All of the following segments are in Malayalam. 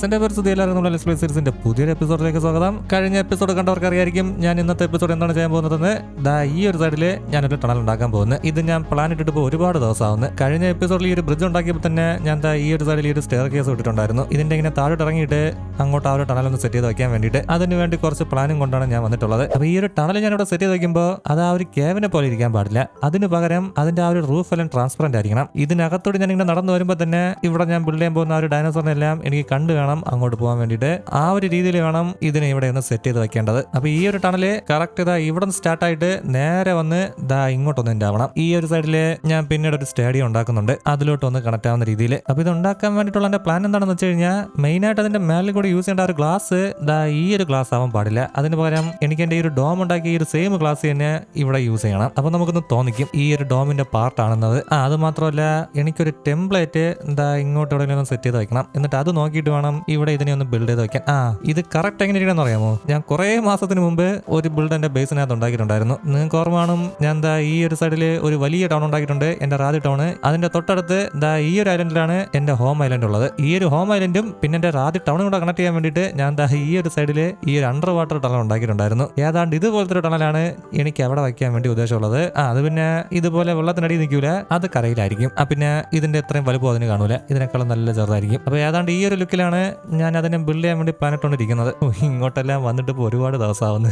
ഗൈസ് പരിസ്ഥിതി എല്ലാവരും നമ്മൾ ലെസ്ലി സീരീസിന്റെ പുതിയൊരു എപ്പിസോഡിലേക്ക് സ്വാഗതം. കഴിഞ്ഞ എപ്പിസോഡ് കണ്ടവർക്ക് അറിയായിരിക്കും ഞാൻ ഇന്നത്തെ എപ്പിസോഡ് എന്താണ് ചെയ്യാൻ പോകുന്നതെന്ന്. ദാ ഈ ഒരു സൈഡിൽ ഞാനൊരു ടണൽ ഉണ്ടാക്കാൻ പോകുന്നത് ഇത് ഞാൻ പ്ലാൻ ഇട്ടിട്ട് ഒരുപാട് ദിവസമാവുന്നു. കഴിഞ്ഞ എപ്പിസോഡിൽ ഈ ഒരു ബ്രിഡ്ജ് ഉണ്ടാക്കിയപ്പോൾ തന്നെ ഞാൻ ദാ ഈ ഒരു സൈഡിൽ ഈ ഒരു സ്റ്റെയർ കേസ് ഇട്ടിട്ടുണ്ടായിരുന്നു. ഇതിന്റെ ഇങ്ങനെ താഴോട്ട് ഇറങ്ങിയിട്ട് അങ്ങോട്ട് ആ ഒരു ടണൽ ഒന്ന് സെറ്റ് ചെയ്ത് വയ്ക്കാൻ വേണ്ടിയിട്ട് അതിന് വേണ്ടി കുറച്ച് പ്ലാനും കൊണ്ടാണ് ഞാൻ വന്നിട്ടുള്ളത്. അപ്പോൾ ഈ ഒരു ടണൽ ഞാൻ ഇവിടെ സെറ്റ് ചെയ്ത് വയ്ക്കുമ്പോൾ അത് ആ ഒരു കേവിനെ പോലെ ഇരിക്കാൻ പാടില്ല. അതിന് പകരം അതിന്റെ ആ ഒരു റൂഫ് എല്ലാം ട്രാൻസ്പെറന്റ് ആയിരിക്കണം. ഇതിനകത്തോട് ഞാൻ ഇങ്ങനെ നടന്നു വരുമ്പോൾ തന്നെ ഇവിടെ ഞാൻ ബിൽഡ് ചെയ്യാൻ പോകുന്ന ആ ഒരു ഡയനോസറിനെല്ലാം എനിക്ക് കണ്ടു വേണം അങ്ങോട്ട് പോകാൻ വേണ്ടിയിട്ട്. ആ ഒരു രീതിയിൽ വേണം ഇതിനെ ഇവിടെ ഒന്ന് സെറ്റ് ചെയ്ത് വെക്കേണ്ടത്. അപ്പൊ ഈ ഒരു ടണൽ കറക്റ്റ് ഇതാ ഇവിടെ സ്റ്റാർട്ട് ആയിട്ട് നേരെ വന്ന് ദാ ഇങ്ങോട്ടൊന്ന് എന്റെ ആവണം ഈ ഒരു സൈഡിൽ ഞാൻ പിന്നീട് ഒരു സ്റ്റേഡിയം ഉണ്ടാക്കുന്നുണ്ട്. അതിലോട്ട് ഒന്ന് കണക്ട് ആവുന്ന രീതിയിൽ അപ്പൊ ഇത് ഉണ്ടാക്കാൻ വേണ്ടിയിട്ടുള്ള എന്റെ പ്ലാൻ എന്താണെന്ന് വെച്ച് കഴിഞ്ഞാൽ മെയിൻ ആയിട്ട് അതിന്റെ മേലിൽ കൂടി യൂസ് ചെയ്യേണ്ട ഒരു ഗ്ലാസ് ദാ ഈ ഒരു ഗ്ലാസ് ആവാൻ പാടില്ല. അതിന് പകരം എനിക്ക് എന്റെ ഈ ഒരു ഡോം ഉണ്ടാക്കിയ ഈ ഒരു സെയിം ഗ്ലാസ് തന്നെ ഇവിടെ യൂസ് ചെയ്യണം. അപ്പൊ നമുക്കൊന്ന് തോന്നിക്കും ഈ ഒരു ഡോമിന്റെ പാർട്ട് ആണെന്നത്. ആ അത് മാത്രമല്ല എനിക്കൊരു ടെംപ്ലേറ്റ് എന്താ ഇങ്ങോട്ട് എവിടെയെങ്കിലും സെറ്റ് ചെയ്ത് വെക്കണം. എന്നിട്ട് അത് നോക്കിയിട്ട് വേണം ഇവിടെ ഇതിനെ ഒന്ന് ബിൽഡ് ചെയ്ത് വെക്കാൻ ആ ഇത് കറക്റ്റ് എങ്ങനെ ഇരിക്കണമെന്ന് അറിയാമോ? ഞാൻ കുറേ മാസത്തിന് മുമ്പ് ഒരു ബിൽഡ് എന്റെ ബേസിനകത്ത് ഉണ്ടാക്കിയിട്ടുണ്ടായിരുന്നു. നിങ്ങൾക്ക് ഓർമ്മ കാണും ഞാൻ ദാ ഈ ഒരു സൈഡിൽ ഒരു വലിയ ടൗൺ ഉണ്ടാക്കിയിട്ടുണ്ട് എന്റെ റാദി ടൗൺ അതിന്റെ തൊട്ടടുത്ത് ദാ ഈ ഒരു ഐലൻഡിലാണ് എന്റെ ഹോം ഐലൻഡ് ഉള്ളത്. ഈ ഒരു ഹോം ഐലൻഡും പിന്നെ എന്റെ റാദി ടൗണും കൂടെ കണക്ട് ചെയ്യാൻ വേണ്ടിയിട്ട് ഞാൻ ദാ ഈ ഒരു സൈഡിൽ ഈ ഒരു അണ്ടർ വാട്ടർ ടണൽ ഉണ്ടാക്കിയിട്ടുണ്ടായിരുന്നു. ഏതാണ്ട് ഇതുപോലത്തെ ഒരു ടണലാണ് എനിക്ക് അവിടെ വയ്ക്കാൻ വേണ്ടി ഉദ്ദേശമുള്ളത്. ആ അത് പിന്നെ ഇതുപോലെ വെള്ളത്തിനടിയിൽ നിൽക്കൂല അത് കരയിലായിരിക്കും. ആ പിന്നെ ഇതിന്റെ ഇത്രയും വലുപ്പം അതിന് കാണൂല. ഇതിനേക്കാളും നല്ല ചെറുതായിരിക്കും. അപ്പൊ ഏതാണ്ട് ഈ ഒരു ലുക്കിലാണ് ഞാൻ അതിനെ ബിൽഡ് ചെയ്യാൻ വേണ്ടി പറഞ്ഞിട്ടുണ്ടിരിക്കുന്നത്. ഇങ്ങോട്ടെല്ലാം വന്നിട്ട് ഇപ്പോൾ ഒരുപാട് ദിവസമാവുന്നു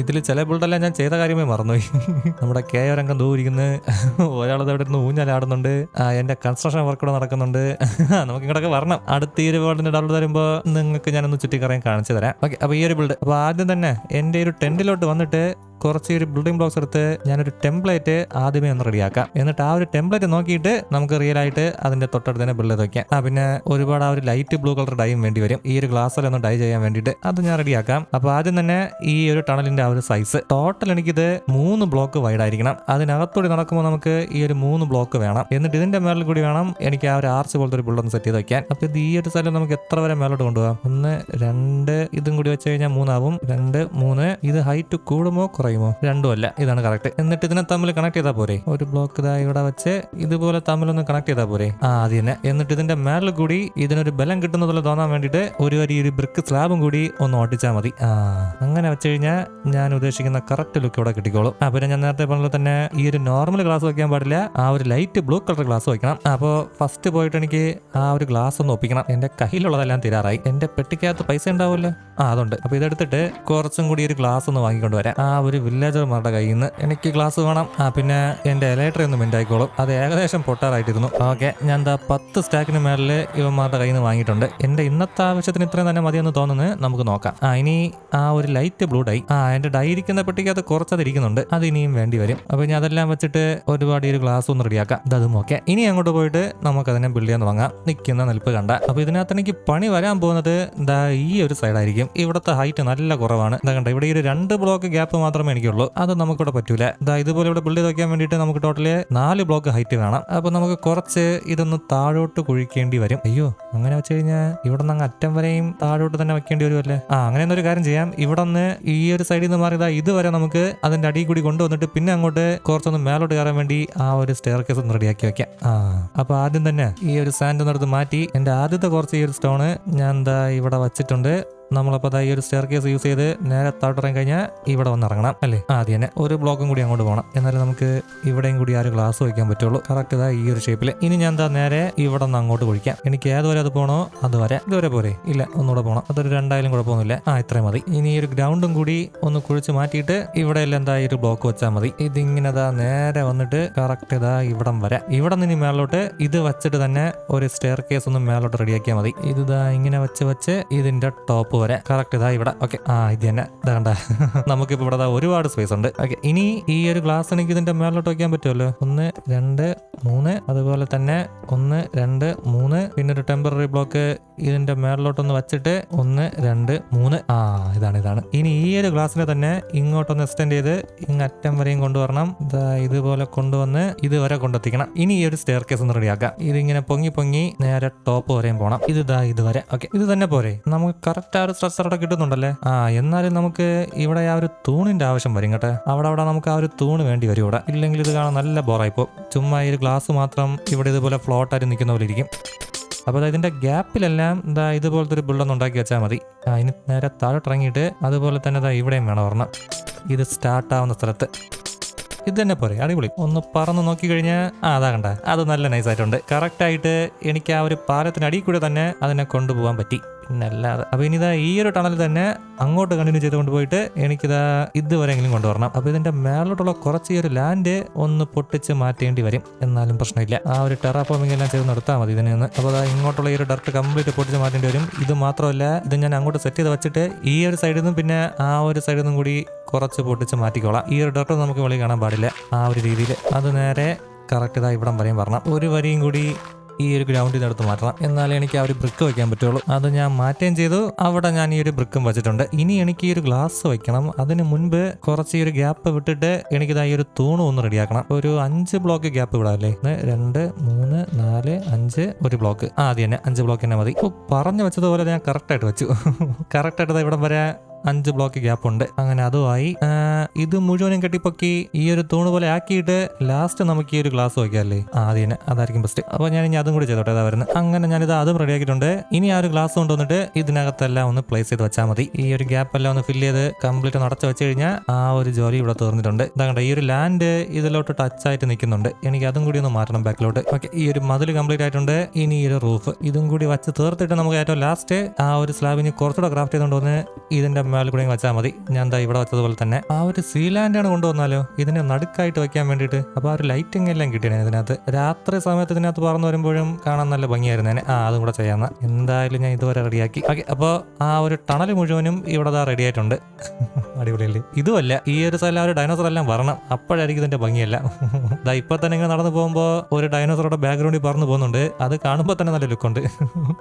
ഇതിൽ ചില ബിൽഡെല്ലാം ഞാൻ ചെയ്ത കാര്യമേ മറന്നുപോയി. നമ്മുടെ കെ രംഗം ദൂരിക്കുന്നു ഒരാളത് അവിടെ നിന്ന് ഊഞ്ഞാലാടുന്നുണ്ട്. എന്റെ കൺസ്ട്രക്ഷൻ വർക്ക് ഇവിടെ നടക്കുന്നുണ്ട്. നമുക്ക് ഇങ്ങോട്ടൊക്കെ വരണം. അടുത്ത ഈ ഒരു വേൾഡിന്റെ ഡബിൾ തരുമ്പോൾ നിങ്ങൾക്ക് ഞാനൊന്ന് ചുറ്റിക്കറിയാൻ കാണിച്ചു തരാം. ഓക്കെ അപ്പോൾ ഈ ഒരു ബിൽഡ് അപ്പോൾ ആദ്യം തന്നെ എന്റെ ഒരു ടെന്റിലോട്ട് വന്നിട്ട് കുറച്ച് ഒരു ബിൽഡിംഗ് ബ്ലോക്സ് എടുത്ത് ഞാനൊരു ടെംപ്ലേറ്റ് ആദ്യമേ ഒന്ന് റെഡിയാക്കാം എന്നിട്ട് ആ ഒരു ടെംപ്ലേറ്റ് നോക്കിയിട്ട് നമുക്ക് റിയൽ ആയിട്ട് അതിന്റെ തൊട്ടടുത്ത് തന്നെ ബിൽഡ് വയ്ക്കാം ആ പിന്നെ ഒരുപാട് ആ ഒരു ലൈറ്റ് ബ്ലൂ കളർ ഡൈയും വേണ്ടി വരും. ഈ ഒരു ഗ്ലാസ്സിലൊന്ന് ഡൈ ചെയ്യാൻ വേണ്ടിയിട്ട് അത് ഞാൻ റെഡിയാക്കാം അപ്പൊ ആദ്യം തന്നെ ഈ ഒരു ടണലിന്റെ ആ ഒരു സൈസ് ടോട്ടൽ എനിക്കിത് മൂന്ന് ബ്ലോക്ക് വൈഡ് ആയിരിക്കണം. അതിനകത്തൂടി നടക്കുമ്പോൾ നമുക്ക് ഈ ഒരു മൂന്ന് ബ്ലോക്ക് വേണം. എന്നിട്ട് ഇതിന്റെ മേളിൽ കൂടി വേണം എനിക്ക് ആ ഒരു ആർച്ച് പോലത്തെ ഒരു ബിൽഡ് ഒന്ന് സെറ്റ് ചെയ്ത് വെക്കാൻ. അപ്പൊ ഇത് ഈ ഒരു സ്ഥലം നമുക്ക് എത്ര വരെ മേലോട്ട് കൊണ്ടുപോകാം? ഒന്ന് രണ്ട് ഇതും കൂടി വെച്ച് കഴിഞ്ഞാൽ മൂന്നാവും. രണ്ട് മൂന്ന്. ഇത് ഹൈറ്റ് കൂടുമോ കുറയുമോ രണ്ടും അല്ല. ഇതാണ് കറക്റ്റ് എന്നിട്ട് ഇതിനെ തമ്മിൽ കണക്ട് ചെയ്താൽ പോരെ? ഒരു ബ്ലോക്ക് ഇതാ ഇവിടെ വെച്ച് ഇതുപോലെ തമ്മിൽ ഒന്ന് കണക്ട് ചെയ്താൽ പോരെ? ആ അത് തന്നെ. എന്നിട്ട് ഇതിന്റെ മേളിൽ കൂടി ഇതിനൊരു ബലം കിട്ടുന്ന പോലെ തോന്നാൻ വേണ്ടിയിട്ട് ഒരു വരി ഒരു ബ്രിക്ക് സ്ലാബും കൂടി ഒന്ന് ഓട്ടിച്ചാൽ മതി. ആ അങ്ങനെ വെച്ച് കഴിഞ്ഞാൽ ഞാൻ ഉദ്ദേശിക്കുന്ന കറക്റ്റ് ലുക്ക് ഇവിടെ കിട്ടിക്കോളും. പിന്നെ ഞാൻ നേരത്തെ പറഞ്ഞത് തന്നെ ഈ ഒരു നോർമൽ ഗ്ലാസ് വെക്കാൻ പാടില്ല. ആ ഒരു ലൈറ്റ് ബ്ലൂ കളർ ഗ്ലാസ് വെക്കണം. അപ്പോൾ ഫസ്റ്റ് പോയിട്ട് എനിക്ക് ആ ഒരു ഗ്ലാസ് ഒന്ന് ഒപ്പിക്കണം. എന്റെ കയ്യിലുള്ളതെല്ലാം തീരാറായി. എന്റെ പെട്ടിക്കകത്ത് പൈസ ഉണ്ടാവുമല്ലോ? ആ അതുണ്ട്. അപ്പൊ ഇതെടുത്തിട്ട് കുറച്ചും കൂടി ഒരു ഗ്ലാസ് ഒന്ന് വാങ്ങിക്കൊണ്ട് വരാം. ആ ഒരു വില്ലേജർമാരുടെ കയ്യിൽ നിന്ന് എനിക്ക് ഗ്ലാസ് വേണം. ആ പിന്നെ എന്റെ ഇലക്ട്രി ഒന്ന് മിണ്ടായിക്കോളും അത് ഏകദേശം പൊട്ടാറായിട്ടിരുന്നു. ഓക്കെ ഞാൻ എന്താ പത്ത് സ്റ്റാക്കിന് മേളിൽ ഇവന്മാരുടെ കയ്യിൽ നിന്ന് വാങ്ങിയിട്ടുണ്ട്. എന്റെ ഇന്നത്തെ ആവശ്യത്തിന് ഇത്രയും തന്നെ മതിയെന്ന് തോന്നുന്നത് നമുക്ക് നോക്കാം. ആ ഇനി ആ ഒരു ലൈറ്റ് ബ്ലൂ ഡൈ ആ എന്റെ ഡൈ ഇരിക്കുന്ന പെട്ടിക്ക് അത് കുറച്ചതിരിക്കുന്നുണ്ട് അത് ഇനിയും വേണ്ടി വരും. അപ്പൊ ഇനി അതെല്ലാം വെച്ചിട്ട് ഒരുപാട് ഒരു ഗ്ലാസ് ഒന്ന് റെഡിയാക്കാം അതും ഓക്കെ. ഇനി അങ്ങോട്ട് പോയിട്ട് നമുക്ക് അതിനെ ബിൽഡ് ചെയ്യാൻ തുടങ്ങാം. നിൽക്കുന്ന നിൽപ്പ് കണ്ട. അപ്പൊ ഇതിനകത്ത് എനിക്ക് പണി വരാൻ പോകുന്നത് ദാ ഈ ഒരു സൈഡായിരിക്കും ഇവിടുത്തെ ഹൈറ്റ് നല്ല കുറവാണ്. എന്താ കണ്ട ഇവിടെ ഈ ഒരു രണ്ട് ബ്ലോക്ക് ഗ്യാപ്പ് മാത്രമേ എനിക്കുള്ളൂ. അത് നമുക്കിവിടെ പറ്റൂല. ദാ ഇതുപോലെ ഇവിടെ ബിൽഡ് ചെയ്ത് വെക്കാൻ വേണ്ടിയിട്ട് നമുക്ക് ടോട്ടലി നാല് ബ്ലോക്ക് ഹൈറ്റ് വേണം. അപ്പൊ നമുക്ക് കുറച്ച് ഇതൊന്ന് താഴോട്ട് കുഴിക്കേണ്ടി വരും. അയ്യോ അങ്ങനെ വെച്ച് കഴിഞ്ഞാൽ ഇവിടെ നിന്ന് അറ്റം വരെയും താഴോട്ട് തന്നെ വെക്കേണ്ടി വരുമല്ലേ ആ അങ്ങനെ ഒരു കാര്യം ചെയ്യാം. ഇവിടെ നിന്ന് ഈ ഒരു സൈഡിൽ നിന്ന് മാറിയതാ ഇതുവരെ നമുക്ക് അതിന്റെ അടിയിൽ കൂടി കൊണ്ടുവന്നിട്ട് പിന്നെ അങ്ങോട്ട് കുറച്ചൊന്ന് മേലോട്ട് കയറാൻ വേണ്ടി ആ ഒരു സ്റ്റെയർ കേസ് ഒന്ന് റെഡിയാക്കി വെക്കാം. ആ അപ്പൊ ആദ്യം തന്നെ ഈ ഒരു സാൻഡ് ഒന്നെടുത്ത് മാറ്റി. എന്റെ ആദ്യത്തെ കുറച്ച് ഈ ഒരു സ്റ്റോണ് ഞാൻ എന്താ ഇവിടെ വച്ചിട്ടുണ്ട്. നമ്മളപ്പോൾ ഈ ഒരു സ്റ്റെയർ കേസ് യൂസ് ചെയ്ത് നേരെ താഴോട്ടിറങ്ങി കഴിഞ്ഞാൽ ഇവിടെ വന്നിറങ്ങണം അല്ലേ? ആദ്യം തന്നെ. ഒരു ബ്ലോക്കും കൂടി അങ്ങോട്ട് പോകണം എന്നാലും നമുക്ക് ഇവിടെയും കൂടി ആ ഒരു ഗ്ലാസ് വയ്ക്കാൻ പറ്റുള്ളൂ. കറക്റ്റ് ഇതാ ഈ ഒരു ഷേപ്പിൽ ഇനി ഞാൻ എന്താ നേരെ ഇവിടെ നിന്ന് അങ്ങോട്ട് കുഴിക്കാം എനിക്ക് ഏതുവരെ അത് പോകണോ അതുവരെ. ഇതുവരെ പോരെ. ഇല്ല ഒന്നുകൂടെ പോകണം അതൊരു രണ്ടായാലും കുഴപ്പമൊന്നുമില്ല. ആ ഇത്രയും മതി. ഇനി ഈ ഒരു ഗ്രൗണ്ടും കൂടി ഒന്ന് കുഴിച്ച് മാറ്റിയിട്ട് ഇവിടെ എല്ലാം എന്താ ഒരു ബ്ലോക്ക് വെച്ചാൽ മതി. ഇതിങ്ങനെ ദാ നേരെ വന്നിട്ട് കറക്റ്റ് ഇതാ ഇവിടം വരെ. ഇവിടെ നിന്ന് ഇനി മേലോട്ട് ഇത് വെച്ചിട്ട് തന്നെ ഒരു സ്റ്റെയർ കേസ് ഒന്ന് മേലോട്ട് റെഡിയാക്കിയാൽ മതി. ഇത് ഇങ്ങനെ വെച്ച് വെച്ച് ഇതിന്റെ ടോപ്പ് വരെ കറക്റ്റ് ഇതാ ഇവിടെ. ഓക്കെ ആ ഇത് തന്നെ. ഇതാണ്ട നമുക്കിപ്പോ ഇവിടെ ഒരുപാട് സ്പേസ് ഉണ്ട്. ഓക്കെ ഇനി ഈ ഒരു ഗ്ലാസ് എനിക്ക് ഇതിന്റെ മേളിലോട്ട് വെക്കാൻ പറ്റുമല്ലോ? ഒന്ന് രണ്ട് മൂന്ന്. അതുപോലെ തന്നെ ഒന്ന് രണ്ട് മൂന്ന്. പിന്നെ ഒരു ടെമ്പററി ബ്ലോക്ക് ഇതിന്റെ മേളിലോട്ടൊന്ന് വെച്ചിട്ട് ഒന്ന് രണ്ട് മൂന്ന്. ആ ഇതാണ് ഇതാണ്. ഇനി ഈ ഒരു ഗ്ലാസ്സിനെ തന്നെ ഇങ്ങോട്ടൊന്ന് എക്സ്റ്റെൻഡ് ചെയ്ത് ഇങ്ങ് അറ്റം വരെയും കൊണ്ടുവരണം. ഇതുപോലെ കൊണ്ടുവന്ന് ഇതുവരെ കൊണ്ടെത്തിക്കണം. ഇനി ഈ ഒരു സ്റ്റെയർ കേസ് ഒന്ന് റെഡിയാക്കാം ഇതിങ്ങനെ പൊങ്ങി പൊങ്ങി നേരെ ടോപ്പ് വരെയും പോകണം ഇത് ഇതാ ഇതുവരെ. ഓക്കെ ഇത് തന്നെ പോരെ. നമുക്ക് കറക്റ്റ് ആ ഒരു അവിടെ കിട്ടുന്നുണ്ടല്ലേ? ആ എന്നാലും നമുക്ക് ഇവിടെ ആ ഒരു തൂണിന്റെ ആവശ്യം വരും കേട്ടെ. അവിടെ അവിടെ നമുക്ക് ആ ഒരു തൂണ് വേണ്ടി വരും ഇവിടെ. ഇല്ലെങ്കിൽ ഇത് കാണാൻ നല്ല ബോറായിപ്പോ ചുമ്മാ ഈ ഒരു ഗ്ലാസ് മാത്രം ഇവിടെ ഇതുപോലെ ഫ്ലോട്ടായി നിൽക്കുന്ന പോലെ ഇരിക്കും. അപ്പോൾ ഇതിന്റെ ഗ്യാപ്പിലെല്ലാം എന്താ ഇതുപോലത്തെ ഒരു ബുള്ളൊന്ന് ഉണ്ടാക്കി വെച്ചാൽ മതി. അതിന് നേരെ താഴോട്ട് ഇറങ്ങിയിട്ട് അതുപോലെ തന്നെ അതാ ഇവിടെയും വേണം ഒരെണ്ണം. ഇത് സ്റ്റാർട്ടാവുന്ന സ്ഥലത്ത്. ഇത് തന്നെ പോരെ അടിപൊളി. ഒന്ന് പറന്ന് നോക്കി കഴിഞ്ഞാൽ ആ അതാ കണ്ട. അത് നല്ല നൈസായിട്ടുണ്ട് കറക്റ്റായിട്ട് കറക്റ്റ് എനിക്ക് ആ ഒരു പാലത്തിന് അടിയിൽ കൂടെ തന്നെ അതിനെ കൊണ്ടുപോകാൻ പറ്റി. പിന്നല്ലാതെ അപ്പോൾ ഇനി ഇതാ ഈ ഒരു ടണൽ തന്നെ അങ്ങോട്ട് കണ്ടിന്യൂ ചെയ്തുകൊണ്ട് പോയിട്ട് എനിക്കിതാ ഇതുവരെയെങ്കിലും കൊണ്ടുവരണം. അപ്പോൾ ഇതിന്റെ മേലോട്ടുള്ള കുറച്ച് ഈ ഒരു ലാൻഡ് ഒന്ന് പൊട്ടിച്ച് മാറ്റേണ്ടി വരും. എന്നാലും പ്രശ്നമില്ല. ആ ഒരു ടെറാഫോമിംഗ് എല്ലാം ചെയ്ത് നിർത്താൽ മതി ഇതിനെ അപ്പോൾ അപ്പോൾ ഇങ്ങോട്ടുള്ള ഈ ഒരു ഡർട്ട് കംപ്ലീറ്റ് പൊട്ടിച്ച് മാറ്റേണ്ടി വരും. ഇത് മാത്രമല്ല ഇത് ഞാൻ അങ്ങോട്ട് സെറ്റ് ചെയ്ത് വെച്ചിട്ട് ഈ ഒരു സൈഡിൽ നിന്നും പിന്നെ ആ ഒരു സൈഡിൽ നിന്നും കൂടി കുറച്ച് പൊട്ടിച്ച് മാറ്റിക്കോളാം. ഈ ഒരു ഡർട്ട് നമുക്ക് വെളി കാണാൻ പാടില്ല ആ ഒരു രീതിയിൽ അത് നേരെ കറക്റ്റ് ഇതാ ഇവിടം വരെയും വരണം. ഒരു വരിയും കൂടി ഈ ഒരു ഗ്രൗണ്ടിൽ നിന്ന് എടുത്ത് മാറ്റണം. എന്നാലേ എനിക്ക് ആ ഒരു ബ്രിക്ക് വെക്കാൻ പറ്റുള്ളൂ. അത് ഞാൻ മാറ്റുകയും ചെയ്തു. അവിടെ ഞാൻ ഈ ഒരു ബ്രിക്കും വെച്ചിട്ടുണ്ട്. ഇനി എനിക്ക് ഈ ഒരു ഗ്ലാസ് വെക്കണം അതിന് മുൻപ് കുറച്ച് ഈ ഒരു ഗ്യാപ്പ് വിട്ടിട്ട് എനിക്കിതാ ഈ ഒരു തൂണ് ഒന്ന് റെഡിയാക്കണം ഒരു അഞ്ച് ബ്ലോക്ക് ഗ്യാപ്പ് വിടാല്ലേ രണ്ട് മൂന്ന് നാല് അഞ്ച് ഒരു ബ്ലോക്ക് ആ അത് തന്നെ. അഞ്ച് ബ്ലോക്ക് തന്നെ മതി. ഇപ്പൊ പറഞ്ഞു വെച്ചതുപോലെ ഞാൻ കറക്റ്റായിട്ട് വെച്ചു. കറക്റ്റായിട്ട് ഇവിടം വരെ അഞ്ച് ബ്ലോക്ക് ഗ്യാപ്പ് ഉണ്ട്. അങ്ങനെ അതുമായി ഇത് മുഴുവനും കെട്ടിപ്പൊക്കി ഈ ഒരു തൂണ് പോലെ ആക്കിയിട്ട് ലാസ്റ്റ് നമുക്ക് ഈ ഒരു ഗ്ലാസ് വയ്ക്കാല്ലേ ആദ്യം അതായിരിക്കും ബെസ്റ്റ് അപ്പോൾ ഞാൻ ഇനി അതും കൂടി ചെയ്തോട്ടെ. അതാ വരുന്നത്. അങ്ങനെ ഞാനിത് അതും റെഡി ആക്കിയിട്ടുണ്ട്. ഇനി ആ ഒരു ഗ്ലാസ് കൊണ്ടുവന്നിട്ട് ഇതിനകത്തെല്ലാം ഒന്ന് പ്ലേസ് ചെയ്ത് വെച്ചാൽ മതി. ഈ ഒരു ഗ്യാപ്പ് എല്ലാം ഒന്ന് ഫില്ല് ചെയ്ത് കംപ്ലീറ്റ് നടച്ചു വെച്ച് കഴിഞ്ഞാൽ ആ ഒരു ജോലി ഇവിടെ തീർന്നിട്ടുണ്ട്. ഇതാ കണ്ടോ ഈ ഒരു ലാൻഡ് ഇതിലോട്ട് ടച്ച് ആയിട്ട് നിൽക്കുന്നുണ്ട്. എനിക്ക് അതും കൂടി ഒന്ന് മാറ്റണം ബാക്കിലോട്ട്. ഓക്കെ ഈ ഒരു മതിൽ കംപ്ലീറ്റ് ആയിട്ടുണ്ട്. ഇനി ഈ ഒരു റൂഫ് ഇതും കൂടി വച്ച് തീർത്തിട്ട് നമുക്ക് ഏറ്റവും ലാസ്റ്റ് ആ ഒരു സ്ലാബിന് കുറച്ചുകൂടെ ക്രാഫ്റ്റ് ചെയ്തുകൊണ്ട് വന്ന് ഇതിന്റെ മേളിൽ കൂടെ വെച്ചാൽ മതി. ഞാൻ എന്താ ഇവിടെ വെച്ചതുപോലെ തന്നെ. ആ ഒരു സീലാൻഡാണ് കൊണ്ടുവന്നാലോ? ഇതിനെ നടുക്കായിട്ട് വെക്കാൻ വേണ്ടിയിട്ട്. അപ്പോൾ ആ ഒരു ലൈറ്റിംഗ് എല്ലാം കിട്ടിയാണ് ഇതിനകത്ത്. രാത്രി സമയത്ത് ഇതിനകത്ത് പറന്ന് വരുമ്പോഴും കാണാൻ നല്ല ഭംഗിയായിരുന്നേനെ ആ അതും കൂടെ ചെയ്യാമെന്ന് എന്തായാലും ഞാൻ ഇതുവരെ റെഡിയാക്കി. ഓക്കെ അപ്പോൾ ആ ഒരു ടണൽ മുഴുവനും ഇവിടെ ദാ റെഡി ആയിട്ടുണ്ട് അടിപൊളിയല്ലേ ഇതുമല്ല ഈ ഒരു സ്ഥലം ഒരു ഡൈനോസർ എല്ലാം വരണം. അപ്പോഴായിരിക്കും ഇതിന്റെ ഭംഗിയല്ല. ദാ ഇപ്പൊ തന്നെ ഇങ്ങനെ നടന്നു പോകുമ്പോൾ ഒരു ഡൈനോസറുടെ ബാക്ക്ഗ്രൗണ്ടിൽ പറന്നു പോകുന്നുണ്ട്. അത് കാണുമ്പോൾ തന്നെ നല്ല ലുക്കുണ്ട്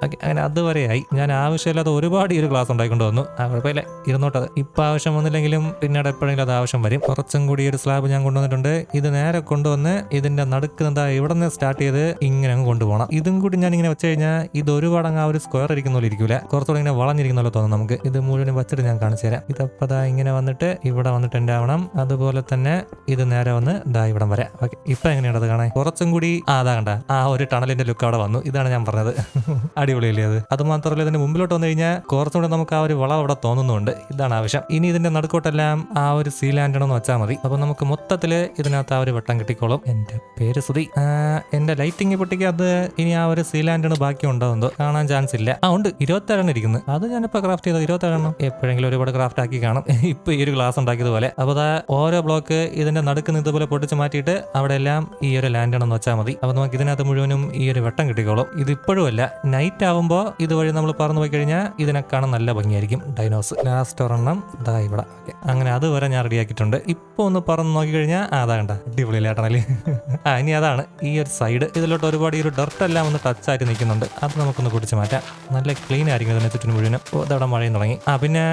അങ്ങനെ അതുവരെയായി ഞാൻ ആവശ്യമില്ലാതെ ഒരുപാട് ഈ ഒരു ക്ലാസ് ഉണ്ടായിക്കൊണ്ട് വന്നു. ആ കുഴപ്പമില്ല. ഇരുന്നോട്ടത് ഇപ്പൊ ആവശ്യം വന്നില്ലെങ്കിലും പിന്നീട് എപ്പോഴെങ്കിലും അത് ആവശ്യം വരും. കുറച്ചും കൂടി ഒരു സ്ലാബ് ഞാൻ കൊണ്ടുവന്നിട്ടുണ്ട്. ഇത് നേരെ കൊണ്ടുവന്ന് ഇതിന്റെ നടുക്ക് എന്താ ഇവിടെ നിന്ന് സ്റ്റാർട്ട് ചെയ്ത് ഇങ്ങനെ അങ്ങ് കൊണ്ടുപോകണം. ഇതും കൂടി ഞാൻ ഇങ്ങനെ വെച്ച് കഴിഞ്ഞാൽ ഇത് ഒരുപാട് അങ്ങ് ആ ഒരു സ്ക്വയർ ഇരിക്കുന്ന പോലെ ഇരിക്കൂല. കുറച്ചുകൂടെ ഇങ്ങനെ വളഞ്ഞിരിക്കുന്ന പോലെ തോന്നും നമുക്ക്. ഇത് മുഴുവൻ വെച്ചിട്ട് ഞാൻ കാണിച്ചു തരാം. ഇതപ്പോ ദാ ഇങ്ങനെ വന്നിട്ട് ഇവിടെ വന്നിട്ട് ആവണം അതുപോലെ തന്നെ ഇത് നേരെ വന്ന് ദാ ഇവിടം വരെ. ഓക്കെ ഇപ്പൊ എങ്ങനെയാണ് അത് കാണാൻ? കുറച്ചും കൂടി ആ അതാ കണ്ട. ആ ഒരു ടണലിന്റെ ലുക്ക് അവിടെ വന്നു. ഇതാണ് ഞാൻ പറഞ്ഞത്. അടിപൊളിയല്ലേ അത്? അത് മാത്രമല്ല ഇതിന്റെ മുമ്പിലോട്ട് വന്നു കഴിഞ്ഞാൽ കുറച്ചും കൂടെ നമുക്ക് ആ ഒരു വളം അവിടെ തോന്നുന്നുണ്ട്. ഇതാണ് ആവശ്യം. ഇനി ഇതിന്റെ നടുക്കോട്ടെല്ലാം ആ ഒരു സീ ലാൻഡ് എന്ന് വെച്ചാൽ മതി. അപ്പൊ നമുക്ക് മൊത്തത്തിൽ ഇതിനകത്ത് ആ ഒരു വട്ടം കിട്ടിക്കോളും. എന്റെ പേര് സുതി എന്റെ ലൈറ്റിംഗ് പൊട്ടിക്ക് അത് ഇനി ആ ഒരു സീ ലാൻഡ് ബാക്കി ഉണ്ടാവുന്നതോ കാണാൻ ചാൻസ് ഇല്ല. ആ ഉണ്ട്. ഇരുപത്തേഴെണ്ണം ഇരിക്കുന്നത് അത് ഞാനിപ്പോ ക്രാഫ്റ്റ് ചെയ്തത് ഇരുപത്തേഴെണ്ണം. എപ്പോഴെങ്കിലും ഒരുപാട് ക്രാഫ്റ്റ് ആക്കി കാണും. ഇപ്പൊ ഈ ഒരു ഗ്ലാസ് ഉണ്ടാക്കിയതുപോലെ. അപ്പൊ ദാ ഓരോ ബ്ലോക്ക് ഇതിന്റെ നടുക്ക് ഇതുപോലെ പൊട്ടിച്ച് മാറ്റിയിട്ട് അവിടെ എല്ലാം ഈ ഒരു ലാൻഡ് എന്ന് വെച്ചാൽ മതി. അപ്പൊ നമുക്ക് ഇതിനകത്ത് മുഴുവനും ഈ ഒരു വെട്ടം കിട്ടിക്കോളും. ഇത് ഇപ്പോഴും അല്ല. നൈറ്റ് ആവുമ്പോൾ ഇതുവഴി നമ്മൾ പറന്നു പോയി കഴിഞ്ഞാൽ ഇതിനെ കാണാൻ നല്ല ഭംഗിയായിരിക്കും. ഡൈനോസ് ലാസ്റ്റ് ഒരെണ്ണം ദാ ഇവിടെ. ഓക്കെ. അങ്ങനെ അതുവരെ ഞാൻ റെഡിയാക്കിയിട്ടുണ്ട് ഇപ്പോൾ ഒന്ന് പറന്ന് നോക്കി കഴിഞ്ഞാൽ ആ അതാ കണ്ട അടിപൊളി ഏട്ടനല്ലേ? ആ ഇനി അതാണ് ഈ ഒരു സൈഡ് ഇതിലോട്ട് ഒരുപാട് ഈ ഒരു ഡർട്ട് എല്ലാം ഒന്ന് ടച്ച് ആയിട്ട് നിൽക്കുന്നുണ്ട്. അത് നമുക്കൊന്ന് കുടിച്ച് മാറ്റാം. നല്ല ക്ലീൻ ആയിരിക്കും ഇതിനെ ചുറ്റിനും മുഴുവനും. ഇതവിടെ മഴയും തുടങ്ങി. ആ പിന്നെ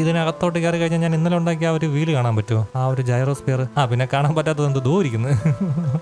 ഇതിനകത്തോട്ട് കയറി കഴിഞ്ഞാൽ ഞാൻ ഇന്നലെ ഉണ്ടാക്കിയ ആ ഒരു വീൽ കാണാൻ പറ്റുമോ? ആ ഒരു ജൈറോസ്പിയർ ആ പിന്നെ കാണാൻ പറ്റാത്തത് എന്ത് ദൂരിക്കുന്നു.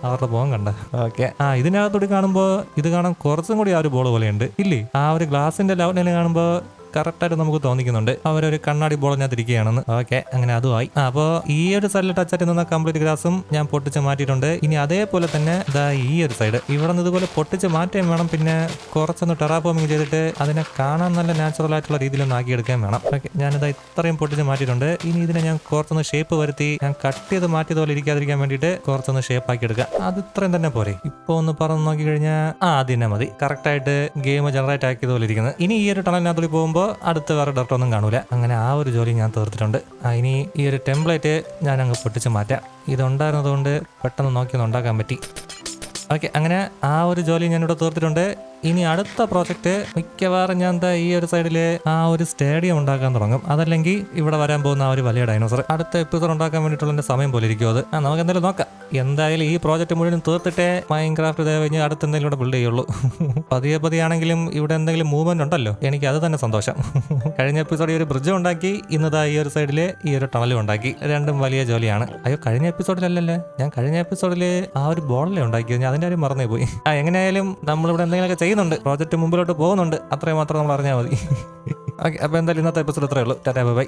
അവരുടെ പോകാൻ കണ്ട. ഓക്കെ. ആ ഇതിനകത്തോട്ട് കാണുമ്പോൾ ഇത് കാണാൻ കുറച്ചും കൂടി ആ ഒരു ബോൾ പോലെയുണ്ട്. ഇല്ലേ? ആ ഒരു ഗ്ലാസിന്റെ ലെവലിൽ കാണുമ്പോൾ കറക്റ്റായിട്ട് നമുക്ക് തോന്നിക്കുന്നുണ്ട്. അവരൊരു കണ്ണാടി ബോളഞ്ഞാതിരിക്കുകയാണെന്ന് ഓക്കെ അങ്ങനെ അതുമായി. അപ്പോൾ ഈ ഒരു സൈഡിൽ ടച്ച് ആയിട്ട് നിന്ന കംപ്ലീറ്റ് ഗ്ലാസും ഞാൻ പൊട്ടിച്ച് മാറ്റിയിട്ടുണ്ട്. ഇനി അതേപോലെ തന്നെ ദാ ഈ ഒരു സൈഡ് ഇവിടെ നിന്ന് ഇതുപോലെ പൊട്ടിച്ച് മാറ്റുകയും വേണം. പിന്നെ കുറച്ചൊന്ന് ടെറാഫോമിങ് ചെയ്തിട്ട് അതിനെ കാണാൻ നല്ല നാച്ചുറൽ ആയിട്ടുള്ള രീതിയിൽ ഒന്ന് ആക്കിയെടുക്കാൻ വേണം. ഓക്കെ ഞാനിതാ ഇത്രയും പൊട്ടിച്ച് മാറ്റിയിട്ടുണ്ട്. ഇനി ഇതിനെ ഞാൻ കുറച്ചൊന്ന് ഷേപ്പ് വരുത്തി ഞാൻ കട്ട് ചെയ്ത് മാറ്റിയതുപോലെ ഇരിക്കാതിരിക്കാൻ വേണ്ടിയിട്ട് കുറച്ചൊന്ന് ഷേപ്പ് ആക്കി എടുക്കുക. അത് ഇത്രയും തന്നെ പോരെ. ഇപ്പൊ ഒന്ന് പറന്ന് നോക്കി കഴിഞ്ഞാൽ ആ അത് തന്നെ മതി. കറക്റ്റ് ആയിട്ട് ഗെയിം ജനറേറ്റ് ആക്കിയതുപോലെ ഇരിക്കുന്നത്. ഇനി ഈ ഒരു ടണലിനകത്തൂടി പോകുമ്പോൾ അടുത്ത് വേറെ ഡോക്ടർ ഒന്നും കാണൂല. അങ്ങനെ ആ ഒരു ജോലി ഞാൻ തീർത്തിട്ടുണ്ട്. ഇനി ഈ ഒരു ടെംപ്ലേറ്റ് ഞാൻ അങ്ങ് പൊട്ടിച്ച് മാറ്റാം. ഇതുണ്ടായിരുന്നതുകൊണ്ട് പെട്ടെന്ന് നോക്കി ഉണ്ടാക്കാൻ പറ്റി. ഓക്കെ അങ്ങനെ ആ ഒരു ജോലി ഞാനിവിടെ തീർത്തിട്ടുണ്ട്. ഇനി അടുത്ത പ്രോജക്റ്റ് മിക്കവാറും ഞാൻ എന്താ ഈ ഒരു സൈഡിൽ ആ ഒരു സ്റ്റേഡിയം ഉണ്ടാക്കാൻ തുടങ്ങും. അതല്ലെങ്കിൽ ഇവിടെ വരാൻ പോകുന്ന ആ ഒരു വലിയ ഡൈനോസർ അടുത്ത എപ്പിസോഡ് ഉണ്ടാക്കാൻ വേണ്ടിയിട്ടുള്ള സമയം പോലെ ഇരിക്കും അത്? ആ നമുക്ക് എന്തായാലും നോക്കാം. എന്തായാലും ഈ പ്രോജക്റ്റ് മുഴുവൻ തീർത്തിട്ടേ മൈൻക്രാഫ്റ്റ് ഇതേ കഴിഞ്ഞ് അടുത്ത് എന്തെങ്കിലും ഇവിടെ ബിൽഡ് ചെയ്യുള്ളൂ. പതിയെ പതിയാണെങ്കിലും ഇവിടെ എന്തെങ്കിലും മൂവ്മെന്റ് ഉണ്ടല്ലോ. എനിക്ക് അത് തന്നെ സന്തോഷം. കഴിഞ്ഞ എപ്പിസോഡ് ഈ ഒരു ബ്രിഡ്ജ് ഉണ്ടാക്കി ഇന്നതാ ഈ ഒരു സൈഡിൽ ഈ ഒരു ടണലും ഉണ്ടാക്കി. രണ്ടും വലിയ ജോലിയാണ്. അയ്യോ കഴിഞ്ഞ എപ്പിസോഡിലല്ലല്ലേ ഞാൻ കഴിഞ്ഞ എപ്പിസോഡിൽ ആ ഒരു ബോളല്ലേ ഉണ്ടാക്കിയത് ഞാൻ അതിന്റെ കാര്യം മറന്നേ പോയി ആ എങ്ങനെയായാലും നമ്മളിവിടെ എന്തെങ്കിലുമൊക്കെ ചെയ്യുന്നുണ്ട്. പ്രോജക്റ്റ് മുമ്പിലോട്ട് പോകുന്നുണ്ട്. അത്രയും മാത്രം നമ്മൾ അറിഞ്ഞാൽ മതി. ഓക്കെ അപ്പോൾ എന്തായാലും ഇന്നത്തെ എപ്പിസോഡ് ഇത്രയേ ഉള്ളൂ. Tata bye